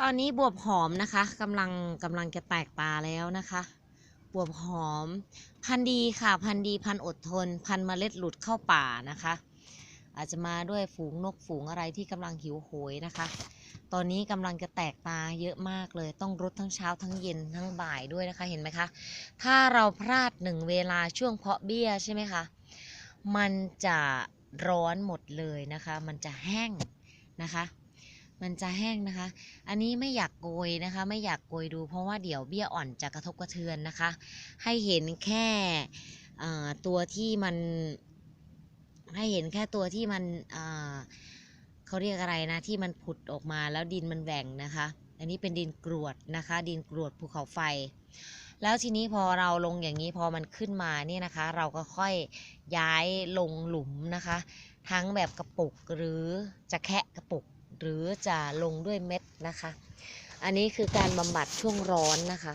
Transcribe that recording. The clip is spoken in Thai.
ตอนนี้บวบหอมนะคะกำลังกำลังจะแตกตาแล้วนะคะ บวบหอม พันธุ์ดีค่ะ พันธุ์ดีพันธุ์อดทน พันธุ์เมล็ดหลุดเข้าป่านะคะ อาจจะมาด้วยฝูงนกฝูงอะไรที่กำลังหิวโหยนะคะ ตอนนี้กำลังจะแตกตาเยอะมากเลย ต้องรดทั้งเช้าทั้งเย็นทั้งบ่ายด้วยนะคะเห็นไหมคะ ถ้าเราพลาดหนึ่งเวลาช่วงเพาะเบี้ยใช่ไหมคะมันจะร้อนหมดเลยนะคะ มันจะแห้งนะคะ มันจะแห้งนะคะ อันนี้ไม่อยากโกยนะคะ ไม่อยากโกยดู เพราะว่าเดี๋ยวเบี้ยอ่อนจะกระทบกระเทือนนะคะ ให้เห็นแค่ตัวที่มัน ให้เห็นแค่ตัวที่มันเอ่อเขาเรียกอะไรนะ ที่มันผุดออกมาแล้วดินมันแหว่งนะคะ อันนี้เป็นดินกรวดนะคะ ดินกรวดภูเขาไฟ แล้วทีนี้พอเราลงอย่างนี้พอมันขึ้นมาเนี่ยนะคะ เราก็ค่อยย้ายลงหลุมนะคะ ทั้งแบบกระปุกหรือจะแคะกระปุก หรือจะลงด้วยเม็ดนะคะ อันนี้คือการบำบัดช่วงร้อนนะคะ